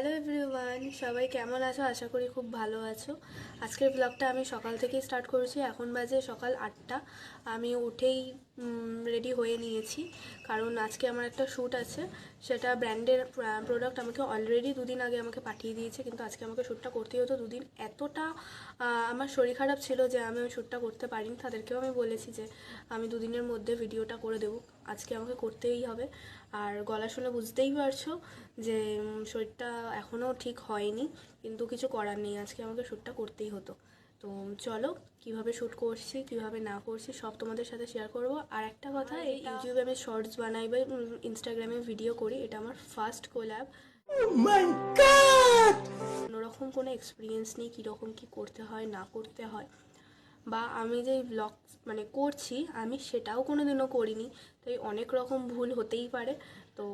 Hello everyone, সবাই কেমন আছো? আশা করি খুব ভালো আছো। আজকের ব্লগটা আমি সকাল থেকেই স্টার্ট করেছি, এখন বাজে সকাল আটটা। আমি উঠেই রেডি হয়ে নিয়েছি, কারণ আজকে আমার একটা শ্যুট আছে। সেটা ব্র্যান্ডের প্রোডাক্ট আমাকে অলরেডি দুদিন আগে আমাকে পাঠিয়ে দিয়েছে, কিন্তু আজকে আমাকে শ্যুটটা করতেই হতো দুদিন। এতটা আমার শরীর খারাপ ছিল যে আমি ওই শ্যুটটা করতে পারিনি। তাদেরকেও আমি বলেছি যে আমি দুদিনের মধ্যে ভিডিওটা করে দেবো। আজকে আমাকে করতেই হবে। আর গলা শুনে বুঝতেই পারছ যে শরীরটা এখনও ঠিক হয়নি কিন্তু কিছু করার নেই। আজকে আমাকে শ্যুটটা করতেই হতো। তো চলো কীভাবে শ্যুট করছি কীভাবে না করছি সব তোমাদের সাথে শেয়ার করব। আর একটা কথা এই ইউটিউবে আমি শর্টস বানাই বা ইনস্টাগ্রামে ভিডিও করি এটা আমার ফার্স্ট কোল্যাব অন্যরকম কোনো এক্সপিরিয়েন্স নেই কীরকম কী করতে হয় না করতে হয়। বা আমি যে ব্লগ মানে করছি, আমি সেটাও কোনো দিনও করিনি। তাই অনেক রকম ভুল হতেই পারে। তো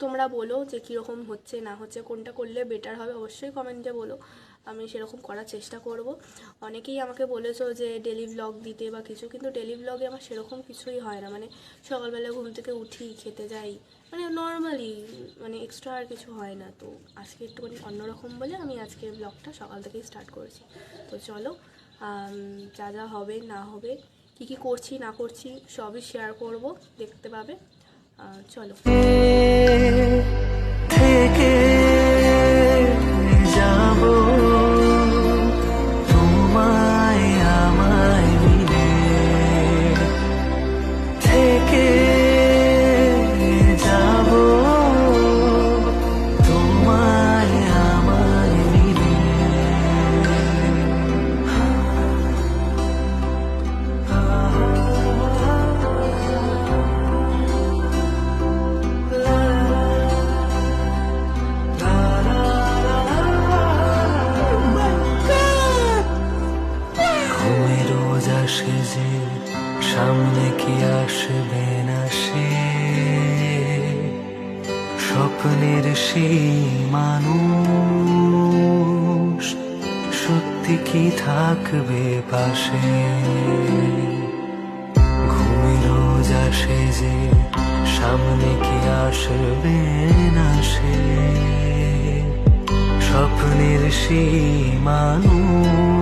তোমরা বলো যে কীরকম হচ্ছে, না হচ্ছে, কোনটা করলে বেটার হবে, অবশ্যই কমেন্টে বলো। আমি সেরকম করার চেষ্টা করব। অনেকেই আমাকে বলেছ যে ডেলি ব্লগ দিতে বা কিছু, কিন্তু ডেলি ব্লগে আমার সেরকম কিছুই হয় না। মানে সকালবেলা ঘুম থেকে উঠি, খেতে যাই মানে নর্মালি মানে এক্সট্রা আর কিছু হয় না। তো আজকে একটুখানি অন্যরকম বলে আমি আজকের ব্লগটা সকাল থেকেই স্টার্ট করেছি। তো চলো যা যা হবে, না হবে, কি কি করছি, না করছি, সবই শেয়ার করব, দেখতে পাবে। চলো। থেকে সামনে কি আসবে না সে। স্বপ্নের সেই মানুষ সত্যি কি থাকবে পাশে? ঘুমে রোজ আসে যে, সামনে কি আসবে না সে? স্বপ্নের সেই মানুষ